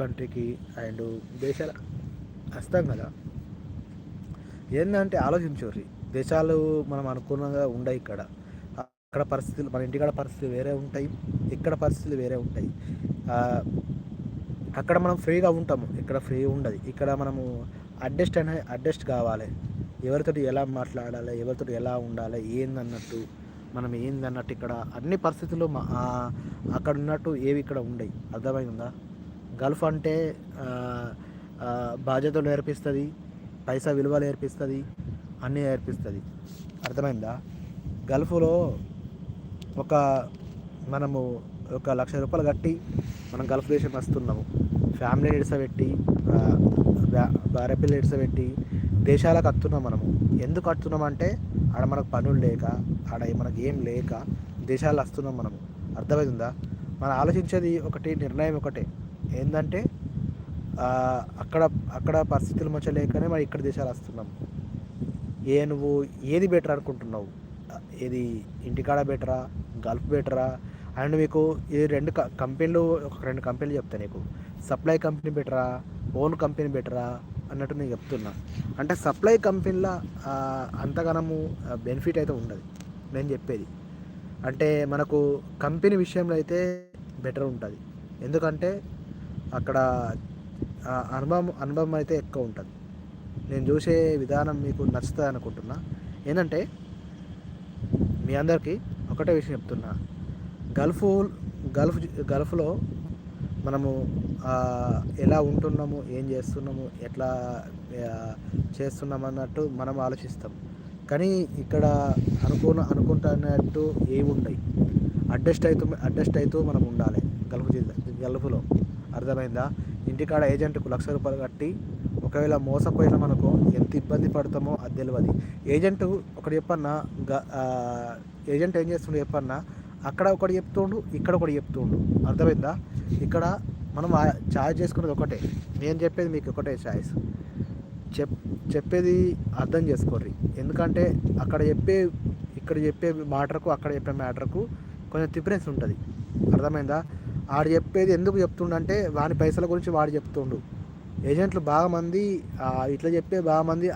కంట్రీకి అండ్ దేశాల వస్తాం కదా. ఏంటంటే ఆలోచించోర్రి. దేశాలు మనం అనుకున్నగా ఉండవు ఇక్కడ. అక్కడ పరిస్థితులు మన ఇంటికాడ పరిస్థితులు వేరే ఉంటాయి ఇక్కడ పరిస్థితులు వేరే ఉంటాయి. అక్కడ మనం ఫ్రీగా ఉంటాము. ఇక్కడ ఫ్రీ ఉండదు. ఇక్కడ మనము అడ్జస్ట్ అనే అడ్జస్ట్ కావాలి. ఎవరితోటి ఎలా మాట్లాడాలి ఎవరితోటి ఎలా ఉండాలి ఏందన్నట్టు మనం ఏందన్నట్టు ఇక్కడ అన్ని పరిస్థితులు అక్కడ ఉన్నట్టు ఏవి ఇక్కడ ఉండవు అర్థమైందా? గల్ఫ్ అంటే బాధ్యతలు నేర్పిస్తుంది పైసా విలువ నేర్పిస్తుంది అన్నీ నేర్పిస్తుంది. అర్థమైందా? గల్ఫ్లో ఒక మనము ఒక లక్ష రూపాయలు కట్టి మనం గల్ఫ్ దేశం వస్తున్నాము. ఫ్యామిలీని ఇడిసబెట్టి భార్య పిల్లలు ఇడిసబెట్టి దేశాలకు వస్తున్నాం మనము. ఎందుకు వస్తున్నాం అంటే ఆడ మనకు పనులు లేక ఆడ మనకి ఏం లేక దేశాలు వస్తున్నాం మనము. అర్థమవుతుందా మనం ఆలోచించేది ఒకటి నిర్ణయం ఒకటే. ఏంటంటే అక్కడ అక్కడ పరిస్థితులు మంచలేకనే మరి మనం ఇక్కడ దేశాలు వస్తున్నాం. ఏ నువ్వు ఏది బెటర్ అనుకుంటున్నావు? ఏది ఇంటికాడ బెటరా? గల్ఫ్ బెటరా? అండ్ మీకు ఈ రెండు క- కంపెనీలు ఒక రెండు కంపెనీలు చెప్తాను నీకు. సప్లై కంపెనీ బెటరా? ఓన్ కంపెనీ బెటరా? అన్నట్టు నేను చెప్తున్నా. అంటే సప్లై కంపెనీల అంతగానము బెనిఫిట్ అయితే ఉండదు. నేను చెప్పేది. అంటే మనకు కంపెనీ విషయంలో అయితే బెటర్ ఉంటుంది. ఎందుకంటే అక్కడ అనుభవం అనుభవం అయితే ఎక్కువ ఉంటుంది. నేను చూసే విధానం మీకు నచ్చుతుంది అనుకుంటున్నా. ఏంటంటే మీ అందరికీ ఒకటే విషయం చెప్తున్నా. గల్ఫ్ గల్ఫ్ గల్ఫ్లో మనము ఎలా ఉంటున్నాము ఏం చేస్తున్నాము ఎట్లా చేస్తున్నామన్నట్టు అన్నట్టు మనం ఆలోచిస్తాం. కానీ ఇక్కడ అనుకున్న అనుకుంటున్నట్టు ఏమి ఉండయి అడ్జస్ట్ అవుతూ అడ్జస్ట్ అవుతూ మనం ఉండాలి గల్ఫ్ గల్ఫ్లో. అర్థమైందా? ఇంటికాడ ఏజెంట్కు లక్ష రూపాయలు కట్టి ఒకవేళ మోసపోయిన మనకు ఎంత ఇబ్బంది పడతామో అది తెలియదు ఏజెంట్ ఒకటి చెప్పన్నా గ- ఏజెంట్ ఏం చేస్తుండు చెప్పన్నా అక్కడ ఒకటి చెప్తుండు ఇక్కడ ఒకటి చెప్తుండు. అర్థమైందా? ఇక్కడ మనం ఛాయిస్ చేసుకున్నది ఒకటే. నేను చెప్పేది మీకు ఒకటే ఛాయిస్. చెప్ చెప్పేది అర్థం చేసుకోర్రి. ఎందుకంటే అక్కడ చెప్పే ఇక్కడ చెప్పే మ్యాటర్కు అక్కడ చెప్పే మ్యాటర్కు కొంచెం డిఫరెన్స్ ఉంటుంది. అర్థమైందా? ఆడు చెప్పేది ఎందుకు చెప్తుండంటే వాని పైసల గురించి వాడు చెప్తుండు. ఏజెంట్లు బాగా మంది ఇట్లా చెప్పే బాగా మంది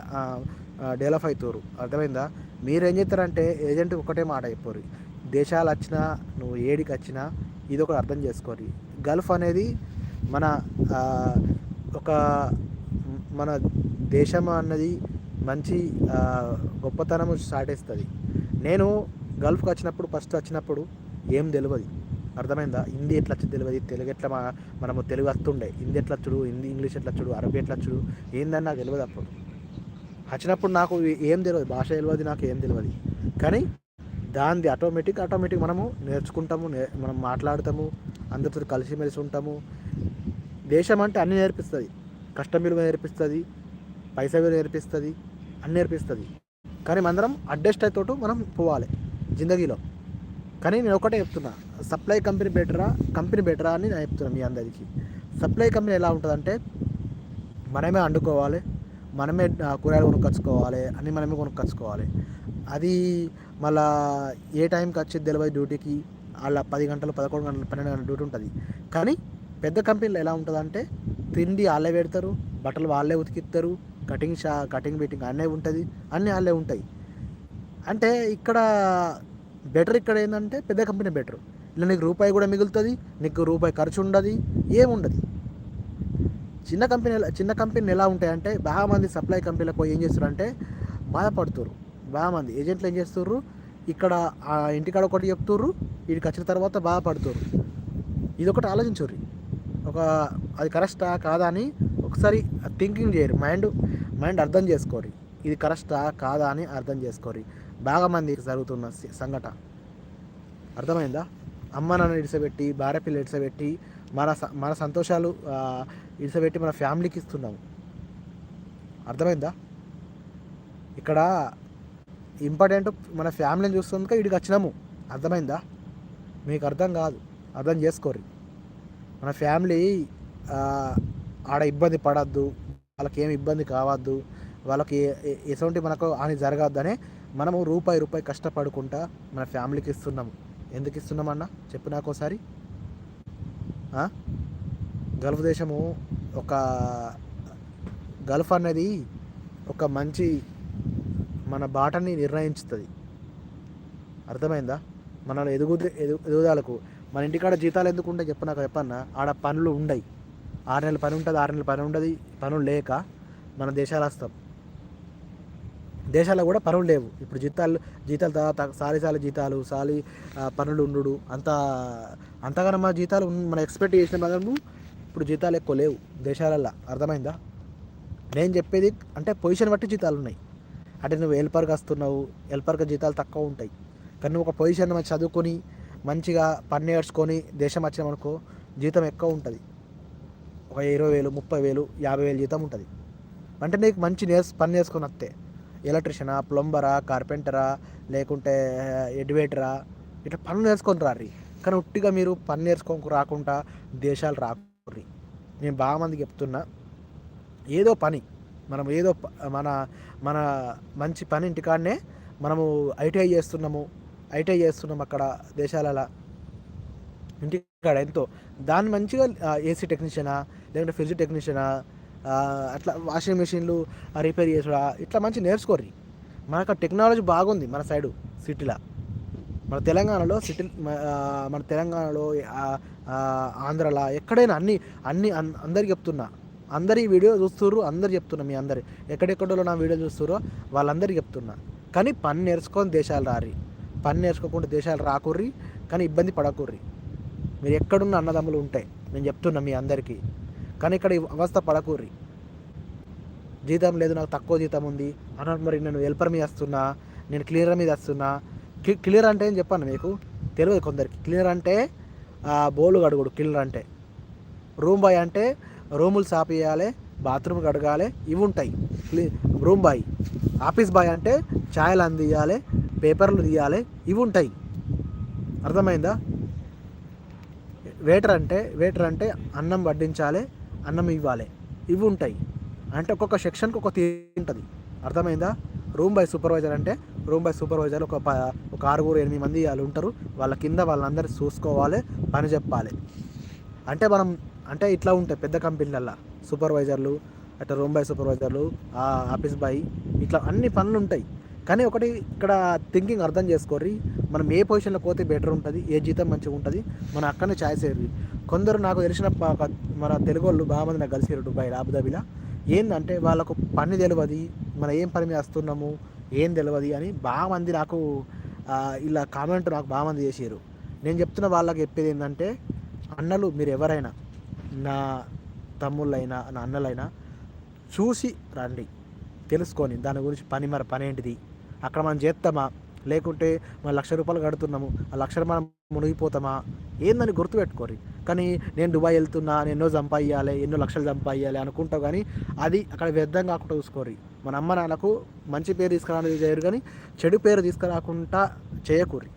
డెవలప్ అవుతారు అర్థమైందా? మీరు ఏం చేస్తారంటే ఏజెంట్ ఒకటే మాట చెప్పారు దేశాలు వచ్చినా నువ్వు ఏడికి వచ్చినా ఇది ఒకటి అర్థం చేసుకోరి గల్ఫ్ అనేది మన ఒక మన దేశం అన్నది మంచి గొప్పతనం గొప్పతనము సాటేస్తుంది. నేను గల్ఫ్కి వచ్చినప్పుడు ఫస్ట్ వచ్చినప్పుడు ఏం తెలియదు అర్థమైందా? హిందీ ఎట్లా వచ్చి తెలియదు తెలుగు ఎట్లా మా మనము తెలుగు వస్తుండే. హిందీ ఎట్లా చూడు హిందీ ఇంగ్లీష్ ఎట్లా చూడు అరబీ ఎట్లా చూడు ఏందని నాకు తెలియదు అప్పుడు. వచ్చినప్పుడు నాకు ఏం తెలియదు భాష తెలియదు నాకు ఏం తెలియదు కానీ దానిది ఆటోమేటిక్ ఆటోమేటిక్ మనము నేర్చుకుంటాము మనం మాట్లాడతాము అందరితో కలిసిమెలిసి ఉంటాము. దేశం అంటే అన్నీ నేర్పిస్తుంది. కష్టం విలువ నేర్పిస్తుంది పైస విలువ నేర్పిస్తుంది అన్నీ నేర్పిస్తుంది. కానీ మనందరం అడ్జస్ట్ అయితోటు మనం పోవాలి. జిందగీలో. కానీ నేను ఒకటే చెప్తున్నా సప్లై కంపెనీ బెటరా కంపెనీ బెటరా అని నేను చెప్తున్నా మీ అందరికీ. సప్లై కంపెనీ ఎలా ఉంటుందంటే మనమే వండుకోవాలి మనమే కూరగాయలు కొనుక్కొచ్చుకోవాలి అన్నీ మనమే కొనుక్కొచ్చుకోవాలి. అది మళ్ళా ఏ టైంకి వచ్చి తెలియదు డ్యూటీకి అలా పది గంటలు పదకొండు గంటలు పన్నెండు గంటల డ్యూటీ ఉంటుంది. కానీ పెద్ద కంపెనీలో ఎలా ఉంటుందంటే తిండి వాళ్ళే పెడతారు బట్టలు వాళ్ళే ఉతికిస్తారు కటింగ్ షా కటింగ్ బీటింగ్ అన్నీ ఉంటుంది అన్నీ వాళ్ళే ఉంటాయి. అంటే ఇక్కడ బెటర్ ఇక్కడ ఏంటంటే పెద్ద కంపెనీ బెటర్. ఇలా నీకు రూపాయి కూడా మిగులుతుంది నీకు రూపాయి ఖర్చు ఉండదు ఏముండదు. చిన్న కంపెనీ చిన్న కంపెనీలు ఎలా ఉంటాయంటే బాగా మంది సప్లై కంపెనీలకు ఏం చేస్తారంటే అంటే బాగా మంది ఏజెంట్లు ఏం చేస్తుర్రు? ఇక్కడ ఆ ఇంటికాడ ఒకటి చెప్తుర్రు వీడికి వచ్చిన తర్వాత బాధపడుతురు ఇది ఒకటి ఆలోచించరు ఒక అది కరెక్టా కాదా అని ఒకసారి థింకింగ్ చేయరు మైండ్ మైండ్ అర్థం చేసుకోరి ఇది కరెక్టా కాదా అని అర్థం చేసుకోరి బాగా మంది జరుగుతున్న సంఘటన అర్థమైందా? అమ్మ నాన్న ఇడిసబెట్టి భార్య పిల్లలు ఇడిసబెట్టి మన స- మన సంతోషాలు ఇడిసబెట్టి మన ఫ్యామిలీకి ఇస్తున్నాము అర్థమైందా? ఇక్కడ ఇంపార్టెంట్ మన ఫ్యామిలీని చూస్తుందిక ఇడికి వచ్చినాము. అర్థమైందా? మీకు అర్థం కాదు. అర్థం చేసుకోరు మన ఫ్యామిలీ ఆడ ఇబ్బంది పడద్దు. వాళ్ళకి ఏమి ఇబ్బంది కావద్దు. వాళ్ళకి ఎటువంటి మనకు హాని జరగద్దని మనము రూపాయి రూపాయి కష్టపడుకుంటా మన ఫ్యామిలీకి ఇస్తున్నాము. ఎందుకు ఇస్తున్నామన్నా చెప్పు నాకు ఒకసారి. గల్ఫ్ దేశము ఒక గల్ఫ్ అనేది ఒక మంచి మన బాటని నిర్ణయించుతుంది. అర్థమైందా? మన ఎదుగు ఎదుగుదలకు మన ఇంటికాడ జీతాలు ఎందుకు ఉంటాయి చెప్పు నాకు చెప్పన్నా ఆడ పనులు ఉండయి. ఆరు నెలల పని ఉంటుంది ఆరు నెలల పని ఉండదు పనులు లేక మన దేశాలు వస్తాం దేశాల్లో కూడా పనులు లేవు. ఇప్పుడు జీతాలు జీతాలు తర్వాత సాలి సాలి జీతాలు సాలి పనులు ఉండు అంత అంతగానో మన జీతాలు మనం ఎక్స్పెక్ట్ చేసిన ప్రకారం ఇప్పుడు జీతాలు ఎక్కువ లేవు దేశాలల్లో. అర్థమైందా? నేను చెప్పేది అంటే పొజిషన్ బట్టి జీతాలు ఉన్నాయి అంటే నువ్వు హెల్పర్గా వస్తున్నావు హెల్పర్గా జీతాలు తక్కువ ఉంటాయి. కానీ నువ్వు ఒక పొజిషన్ మంచి చదువుకొని మంచిగా పని నేర్చుకొని దేశం వచ్చినామనుకో జీతం ఎక్కువ ఉంటుంది. ఒక ఇరవై వేలు ముప్పై వేలు యాభై వేలు జీతం ఉంటుంది. అంటే నీకు మంచి నేర్చు పని నేర్చుకొని వస్తే ఎలక్ట్రిషనా ప్లంబరా కార్పెంటరా లేకుంటే ఎడ్వేటరా ఇట్లా పనులు నేర్చుకొని రారి కానీ ఉట్టిగా మీరు పని నేర్చుకోకు రాకుండా దేశాలు రాకుర్రి. నేను బాగా మందికి చెప్తున్నా. ఏదో పని మనం ఏదో ప- మన మన మంచి పని ఇంటికాడనే మనము ఐటీఐ చేస్తున్నాము. ఐటీఐ చేస్తున్నాం అక్కడ దేశాలలో. ఇంటికాడ ఎంతో. దాన్ని మంచిగా ఏసీ టెక్నీషియనా లేకుంటే ఫ్రిడ్జ్ టెక్నీషియనా అట్లా వాషింగ్ మెషిన్లు రిపేర్ చేసుడా ఇట్లా మంచి నేర్చుకోర్రి. మనకు టెక్నాలజీ బాగుంది మన సైడు సిటీలో మన తెలంగాణలో సిటీ మన తెలంగాణలో ఆ, ఆంధ్రలో ఎక్కడైనా అన్ని అన్ని అన్- అందరికి చెప్తున్నా. అందరి వీడియో చూస్తుర్రు అందరు చెప్తున్నా మీ అందరి. ఎక్కడెక్కడో నా వీడియో చూస్తుర్రో వాళ్ళందరికీ చెప్తున్నా. కానీ పని నేర్చుకొని దేశాలు రారి పని నేర్చుకోకుండా దేశాలు రాకుర్రి కానీ ఇబ్బంది పడకుర్రి. మీరు ఎక్కడున్న అన్నదమ్ములు ఉంటాయి నేను చెప్తున్నా మీ అందరికీ. కానీ ఇక్కడ ఈ అవస్థ పడకూర్రి జీతం లేదు నాకు తక్కువ జీతం ఉంది. అన్నారు మరి నేను హెల్పర్ మీద వస్తున్నా నేను క్లీనర్ మీద వస్తున్నా. క్లియర్ క్లీనర్ అంటే ఏం చెప్పాను మీకు? తెలియదు కొందరికి. క్లీనర్ అంటే బోలు కడుగుడు. క్లీనర్ అంటే. రూమ్ బాయ్ అంటే రూములు సాఫ్ బాత్రూమ్ కడగాలి ఇవి ఉంటాయి. రూమ్ బాయ్ ఆఫీస్ బాయ్ అంటే ఛాయలు అందియాలి పేపర్లు తీయాలి ఇవి ఉంటాయి. అర్థమైందా? వెయిటర్ అంటే వెయిటర్ అంటే అన్నం వడ్డించాలి అన్నం ఇవ్వాలి. ఇవి ఉంటాయి అంటే ఒక్కొక్క సెక్షన్కి ఒక తింటుంది ఉంటుంది. అర్థమైందా? రూమ్ బై సూపర్వైజర్ అంటే రూమ్ బై సూపర్వైజర్ ఒక ప ఒక ఆరుగురు ఎనిమిది మంది వాళ్ళు ఉంటారు. వాళ్ళ కింద వాళ్ళందరూ చూసుకోవాలి పని చెప్పాలి. అంటే మనం అంటే ఇట్లా ఉంటాయి పెద్ద కంపెనీలల్లో. సూపర్వైజర్లు అట్లా రూమ్ బై సూపర్వైజర్లు ఆఫీస్ బాయ్ ఇట్లా అన్ని పనులు ఉంటాయి. కానీ ఒకటి ఇక్కడ థింకింగ్ అర్థం చేసుకోర్రి. మనం ఏ పొజిషన్లో పోతే బెటర్ ఉంటుంది? ఏ జీతం మంచిగా ఉంటుంది? మనం అక్కడనే ఛాయిస్ అయ్యి కొందరు నాకు తెలిసిన మన తెలుగు వాళ్ళు బాగా మంది నాకు కలిసిరు దుబాయ్ అబుదాబిలో. ఏంటంటే వాళ్ళకు పని తెలియదు మనం ఏం పని మీద వస్తున్నాము ఏం తెలియదు అని బాగా మంది నాకు ఇలా కామెంట్ నాకు బాగా మంది చేసారు నేను చెప్తున్న వాళ్ళకి చెప్పేది ఏంటంటే అన్నలు మీరు ఎవరైనా నా తమ్ముళ్ళైనా నా అన్నలైనా చూసి రండి. తెలుసుకొని దాని గురించి పని మరి పని ఏంటిది అక్కడ మనం చేస్తామా లేకుంటే మనం లక్ష రూపాయలు కడుతున్నాము ఆ లక్షలు మనం మునిగిపోతామా? ఏందని గుర్తుపెట్టుకోరి. కానీ నేను దుబాయ్ వెళ్తున్నా నేను ఎన్నో సంపాదించాలి ఎన్నో లక్షలు సంపాదించాలి అనుకుంటావు కానీ అది అక్కడ వ్యర్థం కాకుండా చూసుకోరి. మన అమ్మ నాన్నకు మంచి పేరు తీసుకురాని చేయరు కానీ చెడు పేరు తీసుకురాకుండా చేయకూరి.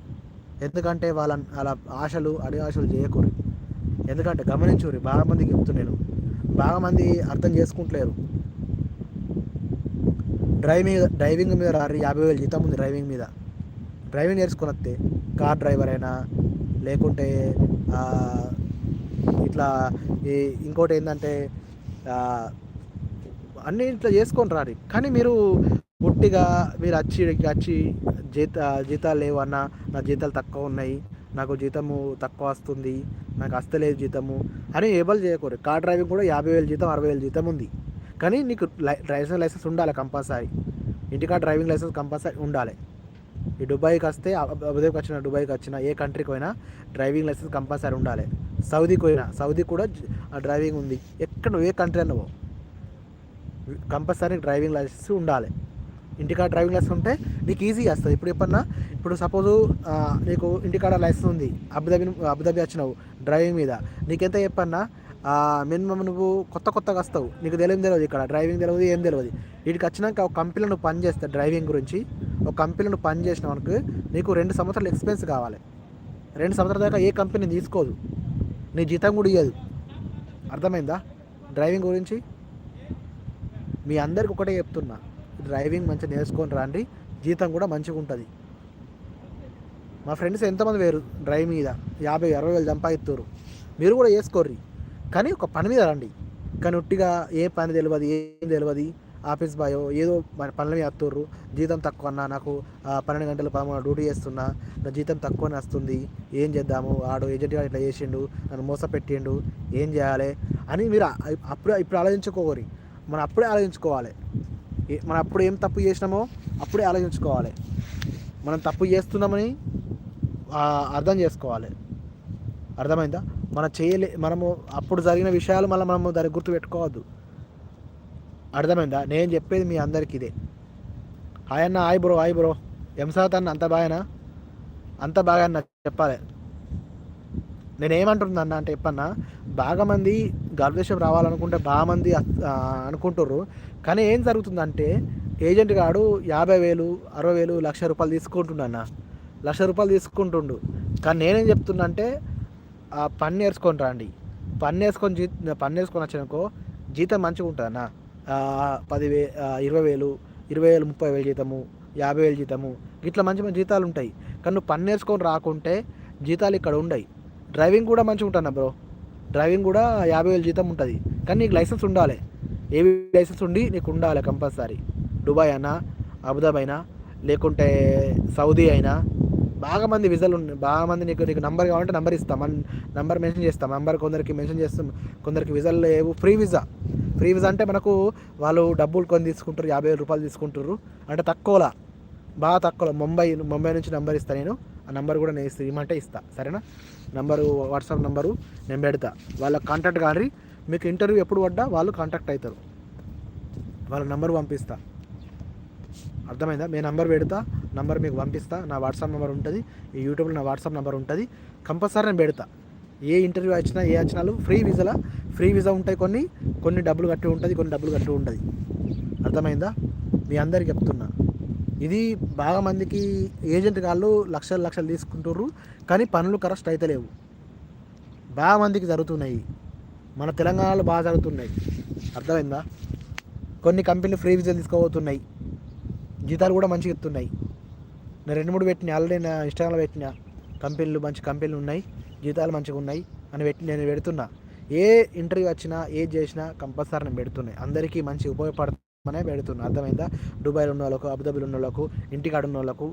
ఎందుకంటే వాళ్ళ అలా ఆశలు అడి ఆశలు చేయకూరి. ఎందుకంటే గమనించురి బాగా మందికి చెప్తున్నాను బాగా మంది అర్థం చేసుకుంటలేరు. డ్రైవింగ్ డ్రైవింగ్ మీద రారు యాభై వేలు జీతం ఉంది డ్రైవింగ్ మీద. డ్రైవింగ్ నేర్చుకుని వస్తే కార్ డ్రైవర్ అయినా లేకుంటే ఇట్లా ఈ ఇంకోటి ఏంటంటే అన్నీ ఇట్లా చేసుకొని రారు. కానీ మీరు పుట్టిగా మీరు వచ్చి వచ్చి జీత జీతాలు లేవు నా జీతాలు తక్కువ ఉన్నాయి నాకు జీతము తక్కువ వస్తుంది నాకు వస్తలేదు జీతము అని ఏబల్ చేయకూడదు. కార్ డ్రైవింగ్ కూడా యాభై వేలు జీతం అరవై వేలు జీతం ఉంది. కానీ నీకు లై డ్రైవింగ్ లైసెన్స్ ఉండాలి కంపల్సరీ. ఇంటికా డ్రైవింగ్ లైసెన్స్ కంపల్సరీ ఉండాలి. ఈ దుబాయ్కి వస్తే అబుదాబికి వచ్చిన దుబాయ్కి వచ్చిన ఏ కంట్రీకి పోయినా డ్రైవింగ్ లైసెన్స్ కంపల్సరీ ఉండాలి. సౌదీకి పోయినా సౌదీ కూడా డ్రైవింగ్ ఉంది. ఎక్కడ నువ్వు ఏ కంట్రీ అన్నవో కంపల్సరీ డ్రైవింగ్ లైసెన్స్ ఉండాలి. ఇంటికాడ డ్రైవింగ్ లైసెన్స్ ఉంటే నీకు ఈజీగా వస్తుంది ఇప్పుడు ఎప్పుడన్నా ఇప్పుడు సపోజ్ నీకు ఇంటికాడ లైసెన్స్ ఉంది. అబుదాబి అబుదాబి వచ్చినావు డ్రైవింగ్ మీద. నీకెంత చెప్పన్నా? మినిమం నువ్వు కొత్త కొత్తగా వస్తావు. నీకు తెలియదు తెలియదు ఇక్కడ. డ్రైవింగ్ తెలియదు ఏం తెలియదు. వీటికి వచ్చినాక ఒక కంపెనీలో నువ్వు పని చేస్తే డ్రైవింగ్ గురించి. ఒక కంపెనీలో నువ్వు పని చేసినావు అనుకో నీకు రెండు సంవత్సరాలు ఎక్స్పీరియన్స్ కావాలి. రెండు సంవత్సరాల దాకా ఏ కంపెనీ తీసుకోదు. నీ జీతం కూడా ఇవ్వదు అర్థమైందా? డ్రైవింగ్ గురించి మీ అందరికి ఒకటే చెప్తున్నా. డ్రైవింగ్ మంచిగా నేర్చుకొని రండి. జీతం కూడా మంచిగా ఉంటుంది. మా ఫ్రెండ్స్ ఎంతమంది వేరు డ్రైవ్ మీద? యాభై అరవై వేలు సంపాదిస్తారు మీరు కూడా వేసుకోర్రీ. కానీ ఒక పని మీద రండి. కానీ ఉట్టిగా ఏ పని తెలియదు ఏం తెలియదు ఆఫీస్ బాయో ఏదో మన పనుల మీద వస్తుర్రు జీతం తక్కువ అన్నా నాకు పన్నెండు గంటలు పదమూడు డ్యూటీ చేస్తున్నా నా జీతం తక్కువనే వస్తుంది ఏం చేద్దాము? ఆడు ఏజెంట్ గారు ఇట్లా చేసిండు నన్ను మోసపెట్టిండు ఏం చేయాలి? అని మీరు అప్పుడు ఇప్పుడు ఆలోచించుకోకరి. మనం అప్పుడే ఆలోచించుకోవాలి. ఏ- మనం అప్పుడు ఏం తప్పు చేసినామో అప్పుడే ఆలోచించుకోవాలి. మనం తప్పు చేస్తున్నామని అర్థం చేసుకోవాలి. అర్థమైందా? మనం చేయలే మనము అప్పుడు జరిగిన విషయాలు మళ్ళీ మనము దాన్ని గుర్తు పెట్టుకోవద్దు అర్థమైందా? నేను చెప్పేది మీ అందరికి ఇదే. హాయ్ అన్న హాయ్ బ్రో హాయ్ బ్రో. ఎంసాత్ అన్న అంత బాగానా? అంత బాగా అన్న చెప్పాలి. నేను ఏమంటున్నా అన్న అంటే చెప్పన్నా బాగా మంది గర్భదేశం రావాలనుకుంటే బాగా మంది అనుకుంటారు కానీ ఏం జరుగుతుందంటే ఏజెంట్ గాడు యాభై వేలు అరవై వేలు లక్ష రూపాయలు తీసుకుంటుండు అన్న. లక్ష రూపాయలు తీసుకుంటుండు. కానీ నేనేం చెప్తున్నా అంటే ఆ పని రండి. పన్ను వేసుకొని జీ పన్ను వేసుకొని వచ్చినకో జీతం మంచిగా ఉంటుంది అన్న పదివే ఇరవై వేలు ఇరవై వేలు ముప్పై వేలు జీతము యాభై వేలు జీతము ఇట్లా మంచి మంచి జీతాలు ఉంటాయి. కానీ నువ్వు పన్ను వేసుకొని రాకుంటే జీతాలు ఇక్కడ ఉండవు డ్రైవింగ్ కూడా మంచిగా ఉంటుంది బ్రో. డ్రైవింగ్ కూడా యాభై వేలు జీతం ఉంటుంది. కానీ నీకు లైసెన్స్ ఉండాలి. ఏవి లైసెన్స్ ఉండి నీకు ఉండాలి కంపల్సరీ. దుబాయ్ అయినా అబుదాబి అయినా లేకుంటే సౌదీ అయినా బాగా మంది విజలు ఉన్నాయి. బాగా మంది నీకు నీకు నంబర్ కావాలంటే నంబర్ ఇస్తాం. మన నంబర్ మెన్షన్ చేస్తాం. నంబర్ కొందరికి మెన్షన్ చేస్తాం. కొందరికి విజలు లేవు. ఫ్రీ విజా ఫ్రీ విజా అంటే మనకు వాళ్ళు డబ్బులు కొని తీసుకుంటారు. యాభై వేల రూపాయలు తీసుకుంటారు. అంటే తక్కువలా. బాగా తక్కువలో. ముంబై ముంబై నుంచి నంబర్ ఇస్తాను నేను. ఆ నంబర్ కూడా నేను ఇస్తాను ఇమ్మంటే ఇస్తా. సరేనా? నంబరు వాట్సాప్ నంబరు నేను పెడతా. వాళ్ళ కాంటాక్ట్ కానీ మీకు ఇంటర్వ్యూ ఎప్పుడు పడ్డా వాళ్ళు కాంటాక్ట్ అవుతారు వాళ్ళ నంబర్ పంపిస్తా. అర్థమైందా? మీ నంబర్ పెడతా నంబర్ మీకు పంపిస్తా నా వాట్సాప్ నెంబర్ ఉంటుంది ఈ యూట్యూబ్లో నా వాట్సాప్ నెంబర్ ఉంటుంది కంపల్సరీ నేను పెడతా. ఏ ఇంటర్వ్యూ వచ్చినా ఏ వచ్చినాలు ఫ్రీ వీసాలా? ఫ్రీ వీజా ఉంటాయి కొన్ని కొన్ని డబ్బులు కట్టి ఉంటుంది కొన్ని డబ్బులు కట్టి ఉంటుంది అర్థమైందా? మీ అందరికి చెప్తున్నా. ఇది బాగా మందికి ఏజెంట్ వాళ్ళు లక్షలు లక్షలు తీసుకుంటుర్రు కానీ పనులు కరెక్ట్ అయితే లేవు. బాగా మందికి జరుగుతున్నాయి. మన తెలంగాణలో బాగా జరుగుతున్నాయి. అర్థమైందా? కొన్ని కంపెనీలు ఫ్రీ వీసాలు తీసుకోబోతున్నాయి. జీతాలు కూడా మంచిగా ఇస్తున్నాయి నేను రెండు మూడు పెట్టిన ఆల్రెడీ నా ఇన్స్టాగ్రామ్లో పెట్టిన కంపెనీలు మంచి కంపెనీలు ఉన్నాయి జీతాలు మంచిగా ఉన్నాయి అని పెట్టి నేను పెడుతున్నా. ఏ ఇంటర్వ్యూ వచ్చినా ఏది చేసినా కంపల్సరీ నేను పెడుతున్నాయి అందరికీ మంచి ఉపయోగపడమనే పెడుతున్నా. అర్థమైందా? దుబాయ్లో ఉన్న వాళ్ళకు అబుదాబీలో ఉన్న వాళ్ళకు ఇంటికాడ ఉన్న వాళ్ళకు.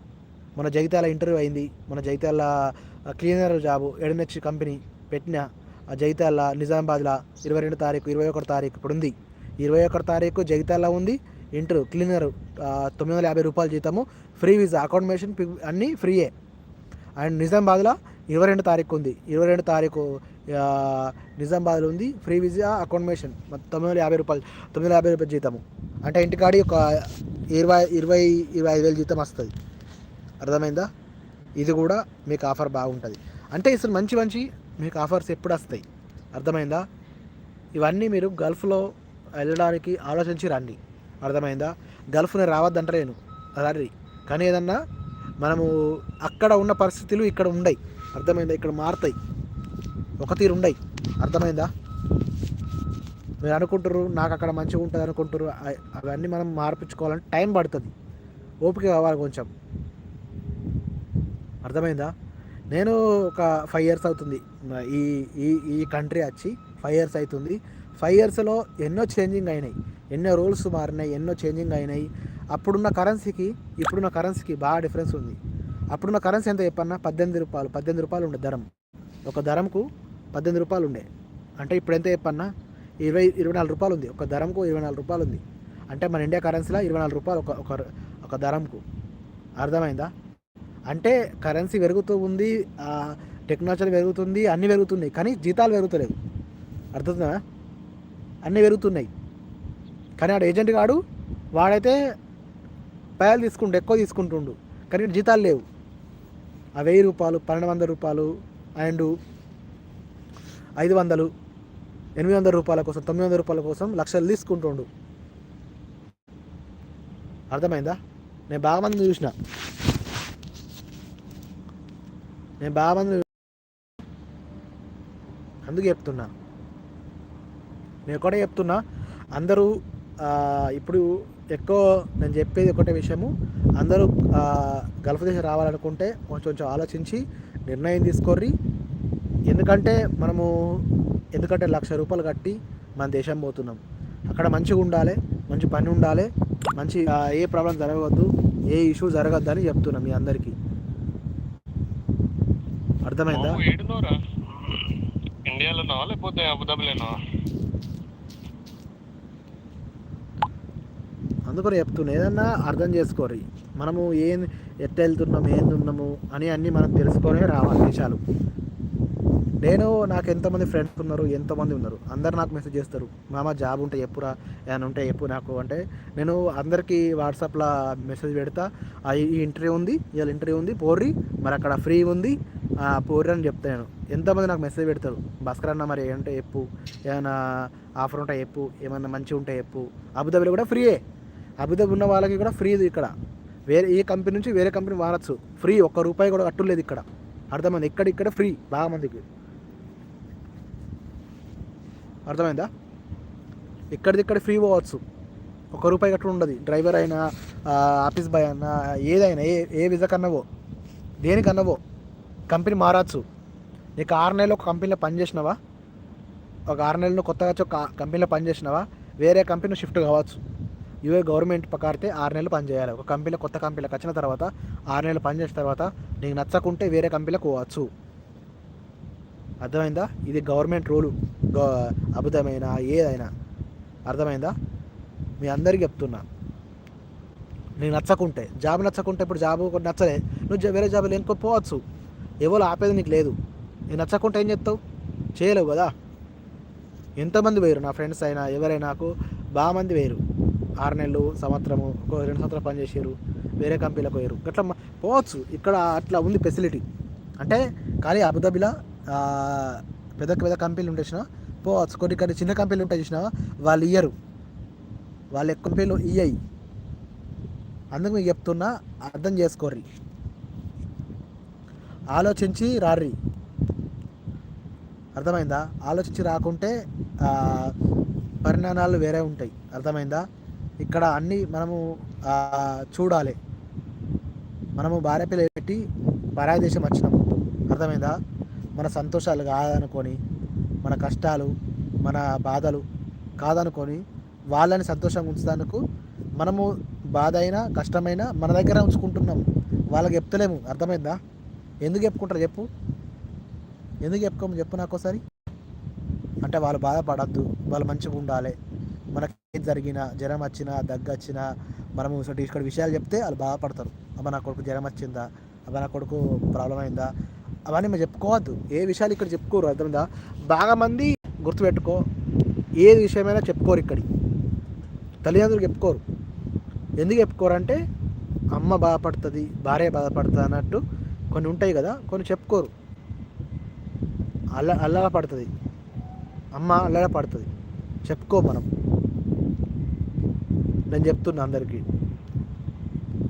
మన జగిత్యాల ఇంటర్వ్యూ అయింది. మన జగిత్యాల క్లీనర్ జాబు ఎడనెక్స్ కంపెనీ పెట్టిన జగిత్యాల నిజామాబాద్లో ఇరవై రెండు తారీఖు ఇరవై ఒకటి తారీఖు ఇప్పుడు ఉంది ఇరవై ఒకటి తారీఖు జగిత్యాల ఉంది. ఇంటర్ క్లీనర్ తొమ్మిది వందల యాభై రూపాయలు జీతము ఫ్రీ వీసా అకామిడేషన్ అన్నీ ఫ్రీయే. అండ్ నిజామాబాద్లో ఇరవై రెండు తారీఖు ఉంది. ఇరవై రెండు తారీఖు నిజామాబాద్లో ఉంది ఫ్రీ వీసా అకామిడేషన్ తొమ్మిది వందల యాభై రూపాయలు తొమ్మిది వందల యాభై రూపాయలు జీతము. అంటే ఇంటికాడి ఒక ఇరవై ఇరవై ఇరవై ఐదు వేలు జీతం వస్తుంది. అర్థమైందా? ఇది కూడా మీకు ఆఫర్ బాగుంటుంది. అంటే ఇసలు మంచి మంచి మీకు ఆఫర్స్ ఎప్పుడు వస్తాయి? అర్థమైందా? ఇవన్నీ మీరు గల్ఫ్లో వెళ్ళడానికి ఆలోచించి రండి. అర్థమైందా? గల్ఫ్ నేను రావద్దంటలేను కానీ ఏదన్నా మనము అక్కడ ఉన్న పరిస్థితులు ఇక్కడ ఉండయి. అర్థమైందా? ఇక్కడ మారుతాయి. ఒక తీరు ఉండయి. అర్థమైందా? మీరు అనుకుంటారు నాకు అక్కడ మంచిగా ఉంటుంది అనుకుంటారు అవన్నీ మనం మార్పించుకోవాలంటే టైం పడుతుంది. ఓపిక కావాలి కొంచెం. అర్థమైందా? నేను ఒక ఫైవ్ ఇయర్స్ అవుతుంది. ఈ ఈ ఈ కంట్రీ వచ్చి ఫైవ్ ఇయర్స్ అవుతుంది. ఫైవ్ ఇయర్స్లో ఎన్నో చేంజింగ్ అయినాయి. ఎన్నో రూల్స్ మారినాయి ఎన్నో చేంజింగ్ అయినాయి. అప్పుడున్న కరెన్సీకి ఇప్పుడున్న కరెన్సీకి బాగా డిఫరెన్స్ ఉంది. అప్పుడున్న కరెన్సీ ఎంత చెప్పన్నా? పద్దెనిమిది రూపాయలు. పద్దెనిమిది రూపాయలు ఉండే ధరం. ఒక ధరంకు పద్దెనిమిది రూపాయలు ఉండే. అంటే ఇప్పుడు ఎంత చెప్పన్నా? ఇరవై ఇరవై నాలుగు రూపాయలు ఉంది. ఒక ధరంకు ఇరవై నాలుగు రూపాయలు ఉంది. అంటే మన ఇండియా కరెన్సీలో ఇరవై నాలుగు రూపాయలు ఒక ఒక ఒక ధరంకు. అర్థమైందా? అంటే కరెన్సీ పెరుగుతూ ఉంది టెక్నాలజీ పెరుగుతుంది అన్నీ పెరుగుతున్నాయి. కానీ జీతాలు పెరుగుతలేవు. అర్థమవుతుందా? అన్నీ పెరుగుతున్నాయి. కానీ ఆడు ఏజెంట్ కాడు వాడైతే పైలు తీసుకుంటు ఎక్కువ తీసుకుంటుండు. కానీ జీతాలు లేవు. ఆ వెయ్యి రూపాయలు పన్నెండు వందల రూపాయలు అండ్ ఐదు వందలు ఎనిమిది వందల రూపాయల కోసం తొమ్మిది వందల రూపాయల కోసం లక్షలు తీసుకుంటుండు. అర్థమైందా? నేను బాగా మందిని చూసిన. నేను బాగా మందిని అందుకు చెప్తున్నా. నేను కూడా చెప్తున్నా అందరూ ఇప్పుడు ఎక్కువ నేను చెప్పేది ఒకటే విషయము అందరూ గల్ఫ్ దేశం రావాలనుకుంటే కొంచెం కొంచెం ఆలోచించి నిర్ణయం తీసుకోర్రి. ఎందుకంటే మనము ఎందుకంటే లక్ష రూపాయలు కట్టి మన దేశం పోతున్నాం. అక్కడ మంచిగా ఉండాలి మంచి పని ఉండాలి మంచి ఏ ప్రాబ్లం జరగవద్దు ఏ ఇష్యూ జరగద్దు అని చెప్తున్నాం మీ అందరికీ. అర్థమైందా? ఇండియాలోనా లేకపోతే అబుదాబిలో అందుకని చెప్తున్నా ఏదన్నా అర్థం చేసుకోరు. మనము ఏం ఎట్ట వెళ్తున్నాం ఏంది ఉన్నాము అని అన్నీ మనం తెలుసుకొనే రావాలి విషయాలు నేను నాకు ఎంతమంది ఫ్రెండ్స్ ఉన్నారు ఎంతమంది ఉన్నారు అందరు నాకు మెసేజ్ చేస్తారు మామ జాబ్ ఉంటే చెప్పురా ఏమైనా ఉంటే చెప్పు నాకు అంటే నేను అందరికీ వాట్సాప్లో మెసేజ్ పెడతా ఈ ఇంటర్వ్యూ ఉంది ఇవాళ ఇంటర్వ్యూ ఉంది పోర్రి మరి అక్కడ ఫ్రీ ఉంది ఆ, పోర్రి అని చెప్తాను ఎంతమంది నాకు మెసేజ్ పెడతారు భాస్కర్ అన్న మరి ఏంటంటే చెప్పు ఏమైనా ఆఫర్ ఉంటే చెప్పు ఏమైనా మంచిగా ఉంటే చెప్పు అబుదాబిలో కూడా ఫ్రీయే అబుదాబి ఉన్న వాళ్ళకి కూడా ఫ్రీ ఇక్కడ. వేరే ఏ కంపెనీ నుంచి వేరే కంపెనీ వాడచ్చు. ఫ్రీ ఒక్క రూపాయి కూడా కట్టులేదు ఇక్కడ. అర్థమైంది? ఇక్కడ ఇక్కడ ఫ్రీ బాగా మందికి. అర్థమైందా? ఇక్కడిది ఇక్కడ ఫ్రీ పోవచ్చు. ఒక రూపాయి కట్టు ఉండదు. డ్రైవర్ అయినా ఆఫీస్ బాయ్ అయినా ఏదైనా ఏ ఏ విజా కన్నావో దేనికన్నవో కంపెనీ మారచ్చు. నీకు ఆరు నెలలు ఒక కంపెనీలో పనిచేసినావా? ఒక ఆరు నెలలు కొత్తగా వచ్చి ఒక కంపెనీలో పనిచేసినావా? వేరే కంపెనీ షిఫ్ట్ కావచ్చు. యూఏ గవర్నమెంట్ ప్రకారితే ఆరు నెలలు పని చేయాలి. ఒక కంపెనీలో కొత్త కంపెనీలకు వచ్చిన తర్వాత ఆరు నెలలు పని చేసిన తర్వాత నీకు నచ్చకుంటే వేరే కంపెనీలకు పోవచ్చు. అర్థమైందా? ఇది గవర్నమెంట్ రూలు. అబుధమైనా ఏదైనా. అర్థమైందా? మీ అందరికీ చెప్తున్నా. నీకు నచ్చకుంటే జాబ్ నచ్చకుంటే ఇప్పుడు జాబ్ నచ్చలే. నువ్వు వేరే జాబ్ లేనుకో పోవచ్చు. ఎవరు ఆపేది నీకు లేదు. నీకు నచ్చకుంటే ఏం చెప్తావు చేయలేవు కదా. ఎంతమంది వేరు నా ఫ్రెండ్స్ అయినా ఎవరైనా నాకు బాగా మంది వేరు ఆరు నెలలు సంవత్సరము ఒక రెండు సంవత్సరాలు పనిచేసారు వేరే కంపెనీలకు పోయారు అట్లా పోవచ్చు. ఇక్కడ అట్లా ఉంది ఫెసిలిటీ అంటే కానీ అబుదాబిలో పెద్ద పెద్ద కంపెనీలు ఉండేసినా పోవచ్చు. కొన్ని కొన్ని చిన్న కంపెనీలు ఉంటాయి చూసినా వాళ్ళు ఇయ్యరు. వాళ్ళ కంపెనీలు ఇయ్యాయి. అందుకు మీకు చెప్తున్నా అర్థం చేసుకోర్రి. ఆలోచించి రార్రి. అర్థమైందా? ఆలోచించి రాకుంటే పరిణామాలు వేరే ఉంటాయి. అర్థమైందా? ఇక్కడ అన్నీ మనము చూడాలి. మనము భార్య పిల్ల పెట్టి పరాయి దేశం వచ్చినాము అర్థమైందా? మన సంతోషాలు కాదనుకొని మన కష్టాలు మన బాధలు కాదనుకొని వాళ్ళని సంతోషంగా ఉంచడానికి మనము బాధ అయినా కష్టమైనా మన దగ్గర ఉంచుకుంటున్నాము వాళ్ళకి చెప్తలేము. అర్థమైందా? ఎందుకు చెప్పుకుంటారు చెప్పు? ఎందుకు చెప్పుకోము? చెప్పు నాకు ఒకసారి అంటే వాళ్ళు బాధపడద్దు. వాళ్ళు మంచిగా ఉండాలి. మనకి ఏది జరిగినా జ్వరం వచ్చినా దగ్గు వచ్చినా మనము ఇసటి ఇక్కడ విషయాలు చెప్తే వాళ్ళు బాధపడతారు. అమ్మ నా కొడుకు జ్వరం వచ్చిందా? అమ్మ నా కొడుకు ప్రాబ్లం అయిందా? అవన్నీ మేము చెప్పుకోవద్దు. ఏ విషయాలు ఇక్కడ చెప్పుకోరు అర్థమైందా? బాగా మంది గుర్తుపెట్టుకో. ఏ విషయమైనా చెప్పుకోరు ఇక్కడి తల్లిదండ్రులు చెప్పుకోరు. ఎందుకు చెప్పుకోరంటే అమ్మ బాధపడుతుంది భార్య బాధపడుతుంది అన్నట్టు కొన్ని ఉంటాయి కదా కొన్ని చెప్పుకోరు. అల్ల అల్లల పడుతుంది. అమ్మ అల్లల పడుతుంది. చెప్పుకో మనం. నేను చెప్తున్నా అందరికీ.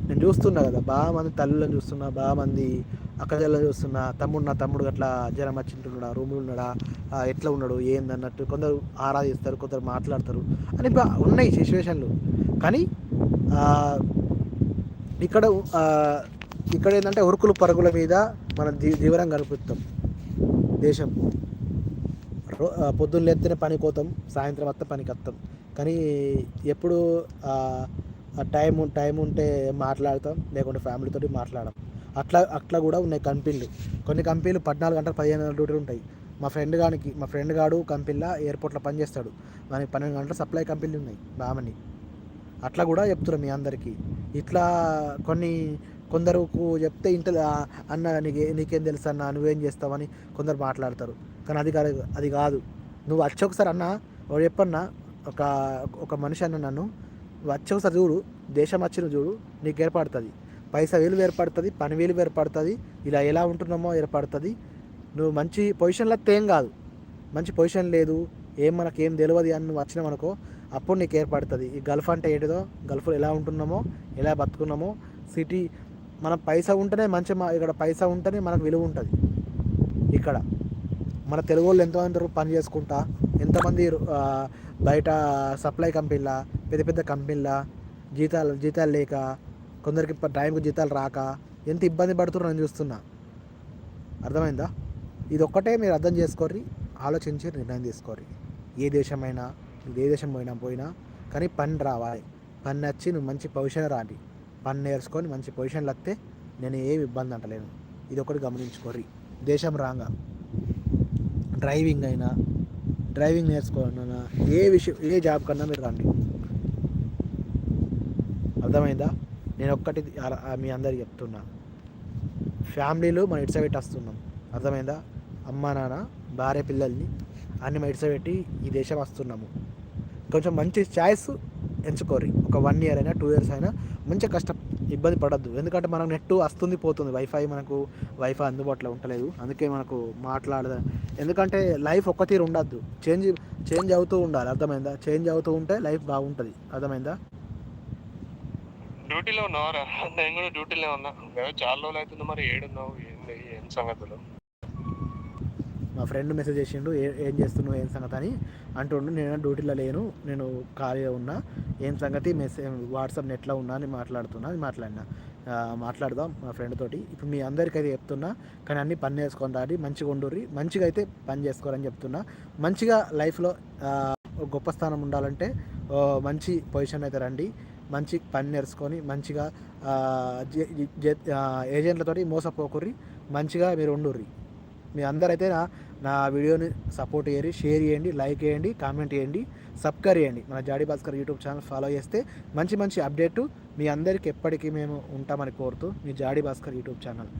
నేను చూస్తున్నా కదా బాగా మంది తల్లులను చూస్తున్నా బాగా మంది అక్కజల్లో చూస్తున్నా తమ్ముడు నా తమ్ముడు అట్లా జ్వరం వచ్చింటున్నాడా రూమ్లో ఉన్నాడా ఎట్లా ఉన్నాడు ఏంది అన్నట్టు కొందరు ఆరాధిస్తారు కొందరు మాట్లాడతారు అని ఉన్నాయి సిచ్యువేషన్లు. కానీ ఇక్కడ ఇక్కడ ఏంటంటే ఉరుకులు పరుగుల మీద మనం జీ జీవనం దేశం. రో- పొద్దున్న లేస్తేనే పనికి పోతాం సాయంత్రం వస్తే పనికి వస్తాం. కానీ ఎప్పుడు టైం టైం ఉంటే మాట్లాడతాం లేకుంటే ఫ్యామిలీతో మాట్లాడడం. అట్లా అట్లా కూడా ఉన్నాయి కంపెనీలు. కొన్ని కంపెనీలు పద్నాలుగు గంటలు పదిహేను గంటల డ్యూటీ ఉంటాయి. మా ఫ్రెండ్ గానికి మా ఫ్రెండ్ గాడు కంపెనీలో ఎయిర్పోర్ట్లో పనిచేస్తాడు మనకి పన్నెండు గంటల సప్లై కంపెనీలు ఉన్నాయి బామని. అట్లా కూడా చెప్తున్నాం మీ అందరికీ. ఇట్లా కొన్ని కొందరుకు చెప్తే ఇంట అన్న నీకు నీకేం తెలుసు అన్న నువ్వేం చేస్తావని కొందరు మాట్లాడతారు. కానీ అది కాదు అది కాదు. నువ్వు వచ్చి ఒకసారి అన్న వాడు చెప్పన్నా ఒక ఒక మనిషి అన్న నన్ను నువ్వు ఒకసారి చూడు దేశం వచ్చిన చూడు నీకు ఏర్పడుతుంది. పైసా వేలు ఏర్పడుతుంది పని వేలు ఏర్పడుతుంది ఇలా ఎలా ఉంటున్నామో ఏర్పడుతుంది. నువ్వు మంచి పొజిషన్లో ఏం కాదు. మంచి పొజిషన్ లేదు ఏం మనకేం ఏం తెలియదు అని నువ్వు వచ్చినామనుకో అప్పుడు నీకు ఏర్పడుతుంది. ఈ గల్ఫ్ అంటే ఏంటిదో గల్ఫ్లో ఎలా ఉంటున్నామో ఎలా బతుకున్నామో సిటీ మన పైసా ఉంటేనే మంచి మా ఇక్కడ పైసా ఉంటేనే మనకు విలువ ఉంటుంది. ఇక్కడ మన తెలుగు వాళ్ళు ఎంతమంది పని చేసుకుంటా ఎంతమంది బయట సప్లై కంపెనీల పెద్ద పెద్ద కంపెనీలా జీతాలు జీతాలు లేక కొందరికి టైంకి జీతాలు రాక ఎంత ఇబ్బంది పడుతున్నారు నేను చూస్తున్నా. అర్థమైందా? ఇది ఒక్కటే మీరు అర్థం చేసుకోర్రి ఆలోచించి నిర్ణయం తీసుకోరు ఏ దేశమైనా నువ్వు ఏ దేశం పోయినా పోయినా కానీ పని రావాలి. పని వచ్చి నువ్వు మంచి పొజిషన్ రాండి. పని నేర్చుకొని మంచి పొజిషన్లు వస్తే నేను ఏమి ఇబ్బంది అంటలేను. ఇది ఒకటి గమనించుకోర్రి. దేశం రాగా. డ్రైవింగ్ అయినా డ్రైవింగ్ నేర్చుకోవాలన్నా ఏ విషయం ఏ జాబ్ కన్నా మీరు రండి. అర్థమైందా? నేను ఒక్కటి మీ అందరికి చెప్తున్నా. ఫ్యామిలీలు మనం ఇడ్సబెట్టి వస్తున్నాం. అర్థమైందా? అమ్మ నాన్న భార్య పిల్లల్ని అన్ని మనం ఇడ్సబెట్టి ఈ దేశం వస్తున్నాము. కొంచెం మంచి ఛాయిస్ ఎంచుకోరి ఒక వన్ ఇయర్ అయినా టూ ఇయర్స్ అయినా మంచిగా కష్టం ఇబ్బంది పడద్దు. ఎందుకంటే మనకు నెట్ వస్తుంది పోతుంది. వైఫై మనకు వైఫై అందుబాటులో ఉండలేదు. అందుకే మనకు మాట్లాడద ఎందుకంటే లైఫ్ ఒక్క తీరు ఉండద్దు. చేంజ్ చేంజ్ అవుతూ ఉండాలి. అర్థమైందా? చేంజ్ అవుతూ ఉంటే లైఫ్ బాగుంటుంది. అర్థమైందా? డ్యూటీలో ఉన్నావారా? నేను కూడా డ్యూటీలో ఉన్నా. చాలా రోజులు అవుతుంది మరి ఏడున్నావు? ఏంది? ఏం సంగతులు? మా ఫ్రెండ్ మెసేజ్ చేసిండు ఏ ఏం చేస్తున్నావు ఏం సంగతి అని అంటుండు నేను డ్యూటీలో లేను నేను ఖాళీగా ఉన్నా ఏం సంగతి? మెసేజ్ వాట్సాప్ నెట్లో ఉన్నా అని మాట్లాడుతున్నా అని మాట్లాడినా. మాట్లాడదాం మా ఫ్రెండ్ తోటి. ఇప్పుడు మీ అందరికీ అయితే చెప్తున్నా కానీ అన్ని పని చేసుకొని రాడి మంచిగా ఉండుర్రి మంచిగా అయితే పని చేసుకోరని చెప్తున్నా. మంచిగా లైఫ్లో గొప్ప స్థానం ఉండాలంటే మంచి పొజిషన్ అయితే రండి. మంచి పని నేర్చుకొని మంచిగా ఏజెంట్లతోటి మోసపోకుర్రి మంచిగా మీరు ఉండుర్రి. మీ అందరైతే నా నా వీడియోని సపోర్ట్ చేయండి షేర్ చేయండి లైక్ చేయండి కామెంట్ చేయండి సబ్స్క్రైబ్ చేయండి. మన Jadi Bhaskar YouTube channel follow చేస్తే మంచి మంచి అప్డేట్ మీ అందరికి ఎప్పటికీ మేము ఉంటామని కోరుతూ మీ జాడీ భాస్కర్ యూట్యూబ్ ఛానల్.